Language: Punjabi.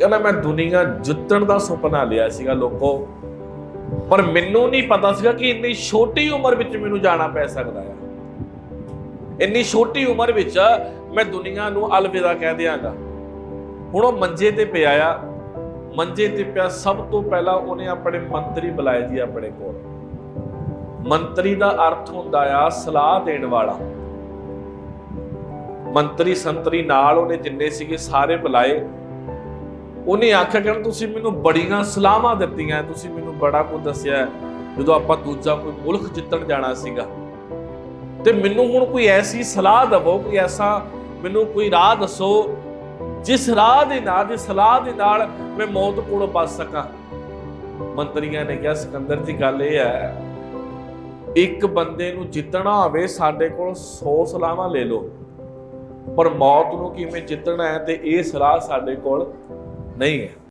ਕਹਿੰਦਾ ਮੈਂ ਦੁਨੀਆ ਜਿੱਤਣ ਦਾ ਸੁਪਨਾ ਲਿਆ ਸੀਗਾ ਲੋਕੋ। ਪਰ ਮੈਨੂੰ ਨਹੀਂ ਪਤਾ ਸੀਗਾ ਕਿ ਇੰਨੀ ਛੋਟੀ ਉਮਰ ਵਿੱਚ ਮੈਨੂੰ ਜਾਣਾ ਪੈ ਸਕਦਾ ਹੈ ਇੰਨੀ ਛੋਟੀ ਉਮਰ ਵਿੱਚ ਮੈਂ ਦੁਨੀਆ ਨੂੰ ਅਲਵਿਦਾ ਕਹਿ ਦਿਆਂਗਾ। ਹੁਣ ਉਹ ਮੰਜੇ ਤੇ ਪਿਆ ਆ। ਮੰਜੇ ਤੇ ਪਿਆ ਸਭ ਤੋਂ ਪਹਿਲਾਂ ਉਹਨੇ ਆਪਣੇ ਮੰਤਰੀ ਬੁਲਾਏ ਜੀ ਆਪਣੇ ਕੋਲ। ਮੰਤਰੀ ਦਾ ਅਰਥ ਹੁੰਦਾ ਆ ਸਲਾਹ ਦੇਣ ਵਾਲਾ। ਮੰਤਰੀ ਸੰਤਰੀ ਨਾਲ ਉਹਨੇ ਜਿੰਨੇ ਸੀਗੇ ਸਾਰੇ ਬੁਲਾਏ। ਉਹਨੇ ਆਖਿਆ ਕਿ ਤੁਸੀਂ ਮੈਨੂੰ ਬੜੀਆਂ ਸਲਾਹਾਂ ਦਿੱਤੀਆਂ, ਤੁਸੀਂ ਮੈਨੂੰ ਬੜਾ ਕੁਝ ਦੱਸਿਆ ਹੈ। ਜਦੋਂ ਆਪਾਂ ਦੂਜਾ ਕੋਈ ਮੁਲਕ ਜਿੱਤਣ ਜਾਣਾ ਸੀਗਾ, ਤੇ ਮੈਨੂੰ ਹੁਣ ਕੋਈ ਐਸੀ ਸਲਾਹ ਦਵੋ, ਕੋਈ ਐਸਾ ਮੈਨੂੰ ਕੋਈ ਰਾਹ ਦੱਸੋ, ਜਿਸ ਰਾਹ ਦੇ ਨਾਲ, ਜਿਸ ਸਲਾਹ ਦੇ ਨਾਲ ਮੈਂ ਮੌਤ ਕੋਲੋਂ ਬਚ ਸਕਾਂ ਮੰਤਰੀਆਂ ਨੇ ਕਿਹਾ, ਸਿਕੰਦਰ ਜੀ, ਗੱਲ ਇਹ ਹੈ, ਇੱਕ ਬੰਦੇ ਨੂੰ ਜਿੱਤਣਾ ਹੋਵੇ, ਸਾਡੇ ਕੋਲ 100 ਸਲਾਹਾਂ ਲੈ ਲਓ, ਪਰ ਮੌਤ ਨੂੰ ਕਿਵੇਂ ਜਿੱਤਣਾ ਹੈ ਤੇ ਇਹ ਸਲਾਹ ਸਾਡੇ ਕੋਲ ਨਹੀਂ। ਹੈ